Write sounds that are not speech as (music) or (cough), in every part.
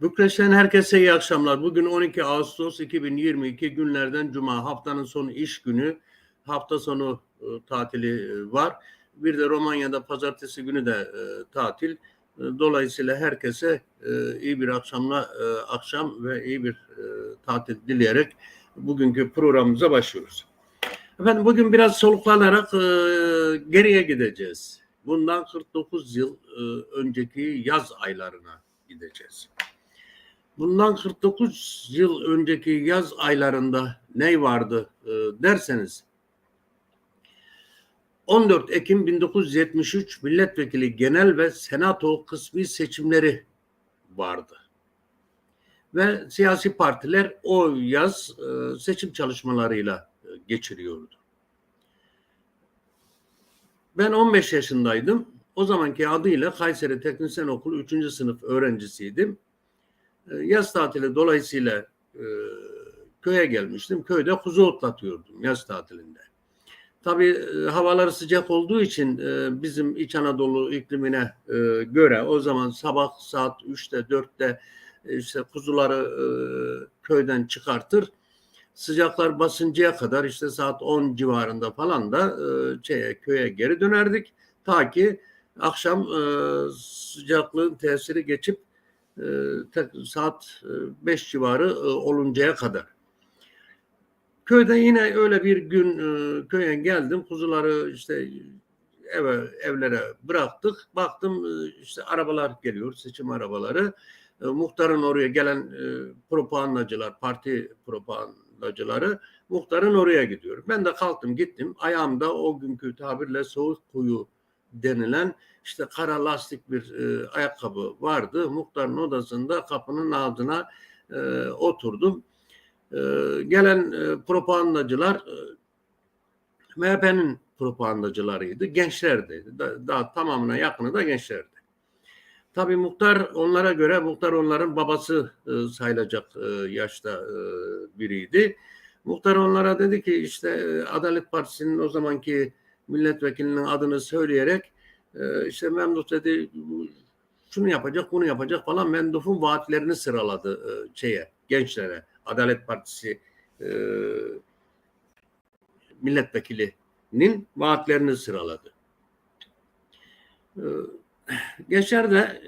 Bükreş'ten herkese iyi akşamlar. Bugün 12 Ağustos 2022 günlerden Cuma. Haftanın son iş günü. Hafta sonu e, tatili e, var. Bir de Romanya'da pazartesi günü de e, tatil. E, dolayısıyla herkese e, iyi bir akşamla e, akşam ve iyi bir e, tatil dileyerek bugünkü programımıza başlıyoruz. Efendim bugün biraz soluklanarak e, geriye gideceğiz. Bundan 49 yıl e, önceki yaz aylarına gideceğiz. Bundan 49 yıl önceki yaz aylarında ne vardı e, derseniz 14 Ekim 1973 milletvekili genel ve senato kısmi seçimleri vardı. Ve siyasi partiler o yaz e, seçim çalışmalarıyla e, geçiriyordu. Ben 15 yaşındaydım. O zamanki adıyla Kayseri Teknisyen Okulu 3. sınıf öğrencisiydim. E, Yaz tatili dolayısıyla e, köye gelmiştim. Köyde kuzu otlatıyordum yaz tatilinde. Tabii e, havalar sıcak olduğu için bizim İç Anadolu iklimine göre o zaman sabah saat 3'te 4'te e, işte kuzuları köyden çıkartır. Sıcaklar basıncaya kadar işte saat 10 civarında falan da şeye, köye geri dönerdik. Ta ki akşam sıcaklığın tesiri geçip saat 5 civarı e, oluncaya kadar. Köyde yine öyle bir gün e, köye geldim. Kuzuları işte eve evlere bıraktık. Baktım e, işte arabalar geliyor, seçim arabaları. E, muhtarın oraya gelen e, propagandacılar, parti propagandacıları muhtarın oraya gidiyor. Ben de kalktım gittim. Ayağımda o günkü tabirle soğuk kuyu denilen işte kara lastik bir e, ayakkabı vardı. Muhtarın odasında kapının altına e, oturdum. E, gelen e, propagandacılar e, MHP'nin propagandacılarıydı. Gençlerdi. Da- daha tamamına yakını da gençlerdi. Tabii muhtar onlara göre muhtar onların babası e, sayılacak e, yaşta e, biriydi. Muhtar onlara dedi ki işte e, Adalet Partisi'nin o zamanki milletvekilinin adını söyleyerek e, işte Memduh dedi şunu yapacak bunu yapacak falan Memduh'un vaatlerini sıraladı e, şeye gençlere Adalet Partisi e, milletvekilinin vaatlerini sıraladı. E, gençler de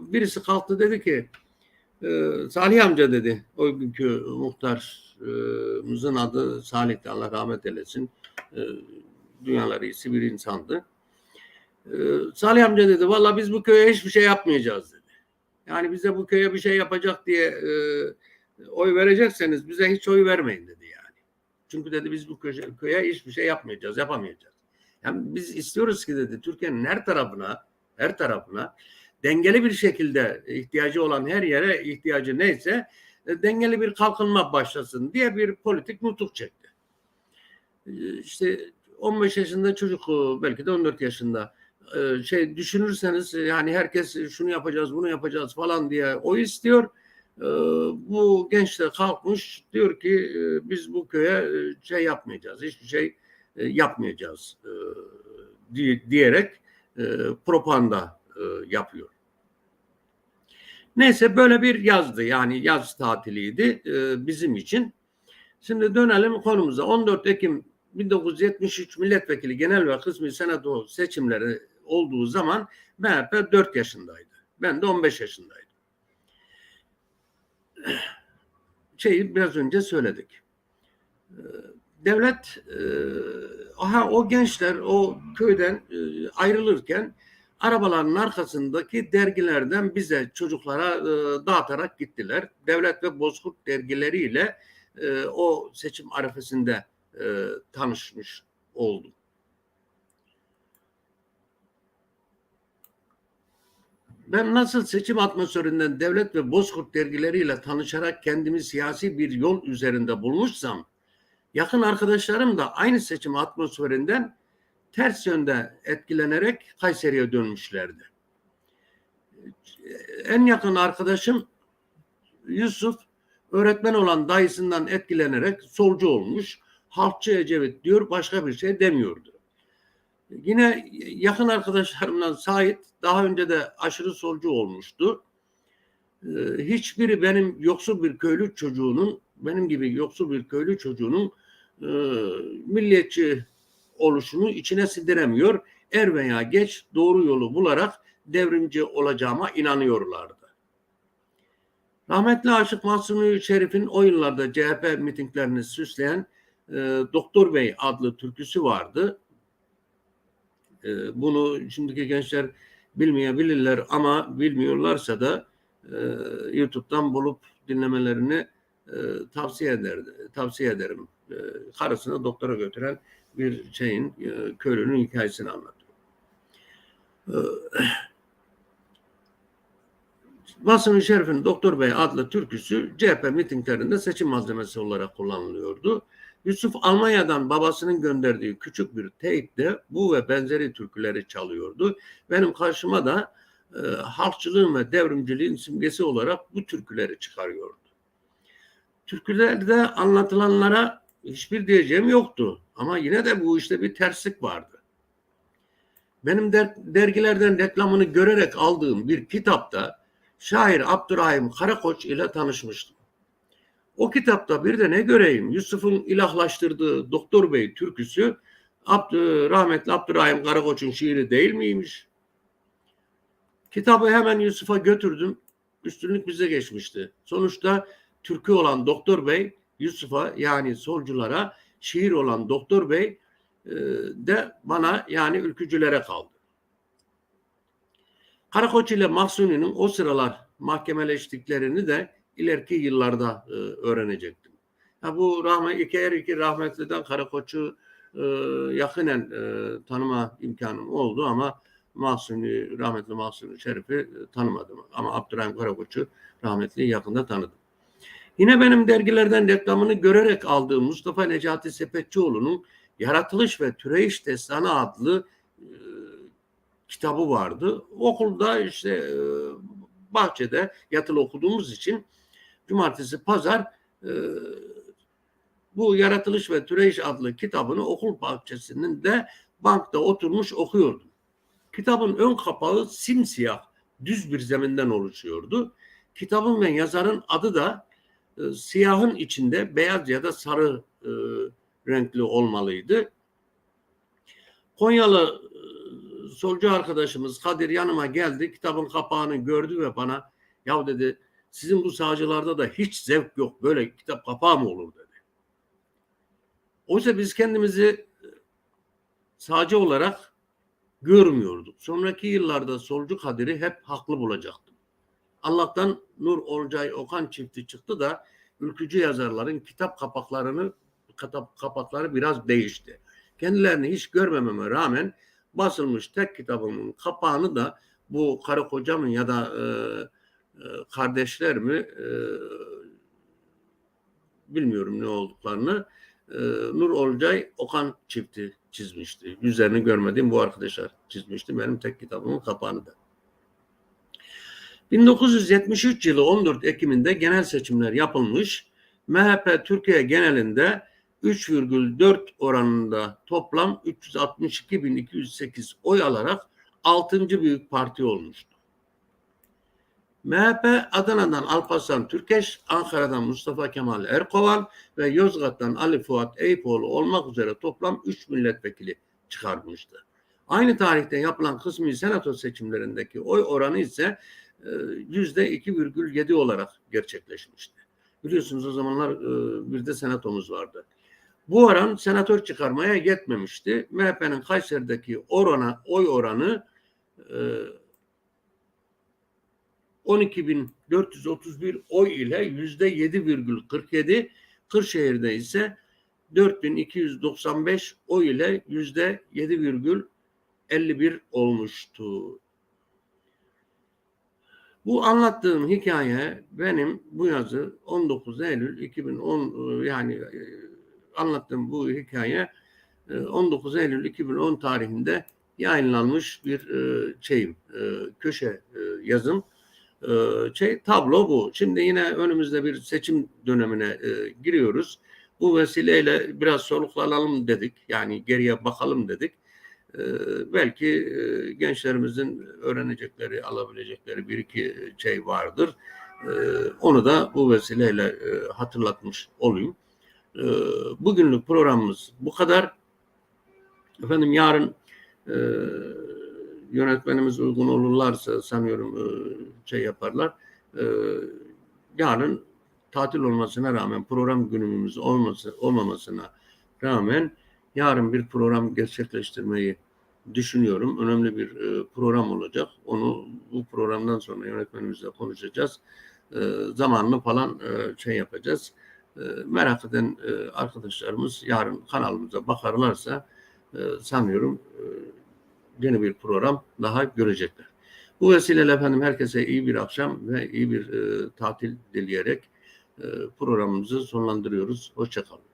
birisi kalktı dedi ki e, Salih amca dedi o günkü muhtarımızın adı Salih'ti Allah rahmet eylesin e, iyisi bir insandı. E, Salih amca dedi valla biz bu köye hiçbir şey yapmayacağız dedi. Yani bize bu köye bir şey yapacak diye e, oy verecekseniz bize hiç oy vermeyin dedi yani. Çünkü dedi biz bu köşe, köye hiçbir şey yapmayacağız, yapamayacağız. Yani biz istiyoruz ki dedi Türkiye'nin her tarafına, her tarafına dengeli bir şekilde ihtiyacı olan her yere ihtiyacı neyse e, dengeli bir kalkınma başlasın diye bir politik nutuk çekti. E, İşte 15 yaşında çocuk e, belki de 14 yaşında e, şey düşünürseniz e, yani herkes şunu yapacağız bunu yapacağız falan diye o istiyor. E, Bu genç de kalkmış diyor ki e, biz bu köye e, şey yapmayacağız hiçbir şey e, yapmayacağız e, di- diyerek e, propaganda e, yapıyor. Neyse böyle bir yazdı yani yaz tatiliydi e, bizim için. Şimdi dönelim konumuza. 14 Ekim 1973 milletvekili genel ve kısmi senato seçimleri olduğu zaman MHP 4 yaşındaydı. Ben de 15 yaşındaydım. (clears throat) Şeyi biraz önce söyledik. Ee, Devlet e, aha o gençler o köyden e, ayrılırken arabaların arkasındaki dergilerden bize çocuklara e, dağıtarak gittiler. Devlet ve Bozkurt dergileriyle e, o seçim arifesinde tanışmış oldum. Ben nasıl seçim atmosferinden devlet ve Bozkurt dergileriyle tanışarak kendimi siyasi bir yol üzerinde bulmuşsam, yakın arkadaşlarım da aynı seçim atmosferinden ters yönde etkilenerek Kayseri'ye dönmüşlerdi. En yakın arkadaşım Yusuf öğretmen olan dayısından etkilenerek solcu olmuş. Halkçı Ecevit diyor başka bir şey demiyordu. Yine yakın arkadaşlarımdan Sait daha önce de aşırı solcu olmuştu. e, hiçbiri benim yoksul bir köylü çocuğunun benim gibi yoksul bir köylü çocuğunun e, milliyetçi oluşunu içine sindiremiyor. Er veya geç doğru yolu bularak devrimci olacağıma inanıyorlardı. Rahmetli Aşık Mahsuni Şerif'in o yıllarda CHP mitinglerini süsleyen e, Doktor Bey adlı türküsü vardı. E, bunu şimdiki gençler bilmeyebilirler ama bilmiyorlarsa da e, YouTube'dan bulup dinlemelerini e, tavsiye eder tavsiye ederim. E, karısını doktora götüren bir şeyin e, köylünün hikayesini anlatıyor. E, Şerif'in Doktor Bey adlı türküsü CHP mitinglerinde seçim malzemesi olarak kullanılıyordu. Yusuf Almanya'dan babasının gönderdiği küçük bir teypte bu ve benzeri türküleri çalıyordu. Benim karşıma da e, halkçılığın ve devrimciliğin simgesi olarak bu türküleri çıkarıyordu. Türkülerde anlatılanlara hiçbir diyeceğim yoktu. Ama yine de bu işte bir terslik vardı. Benim der, dergilerden reklamını görerek aldığım bir kitapta şair Abdurrahim Karakoç ile tanışmıştım. O kitapta bir de ne göreyim Yusuf'un ilahlaştırdığı Doktor Bey türküsü Abdü, rahmetli Abdurrahim Karakoç'un şiiri değil miymiş? Kitabı hemen Yusuf'a götürdüm. Üstünlük bize geçmişti. Sonuçta türkü olan Doktor Bey Yusuf'a yani solculara şiir olan Doktor Bey e, de bana yani ülkücülere kaldı. Karakoç ile Mahsuni'nin o sıralar mahkemeleştiklerini de ileriki yıllarda e, öğrenecektim. Ha, bu rahmet, iki her iki rahmetliden Karakoç'u e, yakinen e, tanıma imkanım oldu ama Mahsuni, rahmetli Mahsuni Şerif'i e, tanımadım. Ama Abdurrahim Karakoç'u rahmetli yakında tanıdım. Yine benim dergilerden reklamını görerek aldığım Mustafa Necati Sepetçioğlu'nun Yaratılış ve Türeyiş Destanı adlı e, kitabı vardı. Okulda işte e, bahçede yatılı okuduğumuz için cumartesi pazar e, bu Yaratılış ve Türeyiş adlı kitabını okul bahçesinin de bankta oturmuş okuyordum. Kitabın ön kapağı simsiyah düz bir zeminden oluşuyordu. Kitabın ve yazarın adı da e, siyahın içinde beyaz ya da sarı e, renkli olmalıydı. Konyalı e, solcu arkadaşımız Kadir yanıma geldi. Kitabın kapağını gördü ve bana ya dedi sizin bu sağcılarda da hiç zevk yok. Böyle kitap kapağı mı olur dedi. Oysa biz kendimizi e, sağcı olarak görmüyorduk. Sonraki yıllarda solcu Kadir'i hep haklı bulacaktım. Allah'tan Nur Olcay Okan çifti çıktı da ülkücü yazarların kitap kapaklarını kitap kapakları biraz değişti. Kendilerini hiç görmememe rağmen basılmış tek kitabımın kapağını da bu karı koca mı ya da e, kardeşler mi e, bilmiyorum ne olduklarını e, Nur Olcay Okan çifti çizmişti. Yüzlerini görmediğim bu arkadaşlar çizmişti benim tek kitabımın kapağını da. 1973 yılı 14 Ekim'inde genel seçimler yapılmış. MHP Türkiye genelinde 3,4 oranında toplam 362.208 oy alarak 6. büyük parti olmuştu. MHP Adana'dan Alparslan Türkeş, Ankara'dan Mustafa Kemal Erkoğan ve Yozgat'tan Ali Fuat Eyüpoğlu olmak üzere toplam 3 milletvekili çıkarmıştı. Aynı tarihte yapılan kısmi senato seçimlerindeki oy oranı ise e, yüzde 2,7 olarak gerçekleşmişti. Biliyorsunuz o zamanlar e, bir de senatomuz vardı. Bu oran senatör çıkarmaya yetmemişti. MHP'nin Kayseri'deki orana, oy oranı e, 12.431 oy ile yüzde 7,47, Kırşehir'de ise 4295 oy ile yüzde 7,51 olmuştu. Bu anlattığım hikaye benim bu yazı 19 Eylül 2010 yani e, anlattığım bu hikaye 19 e, Eylül 2010 tarihinde yayınlanmış bir e, şeyim köşe yazım şey tablo bu. Şimdi yine önümüzde bir seçim dönemine giriyoruz. Bu vesileyle biraz soluklanalım dedik. Yani geriye bakalım dedik. belki gençlerimizin öğrenecekleri, alabilecekleri bir iki şey vardır. E, onu da bu vesileyle e, hatırlatmış olayım. E, bugünlük programımız bu kadar. Efendim yarın e, yönetmenimiz uygun olurlarsa sanıyorum e, şey yaparlar. E, yarın tatil olmasına rağmen program günümüz olması olmamasına rağmen yarın bir program gerçekleştirmeyi düşünüyorum. Önemli bir e, program olacak. Onu bu programdan sonra yönetmenimizle konuşacağız. E, zamanını falan e, şey yapacağız. E, merak eden arkadaşlarımız yarın kanalımıza bakarlarsa sanıyorum yeni bir program daha görecekler. Bu vesileyle efendim herkese iyi bir akşam ve iyi bir e, tatil dileyerek e, programımızı sonlandırıyoruz. Hoşçakalın.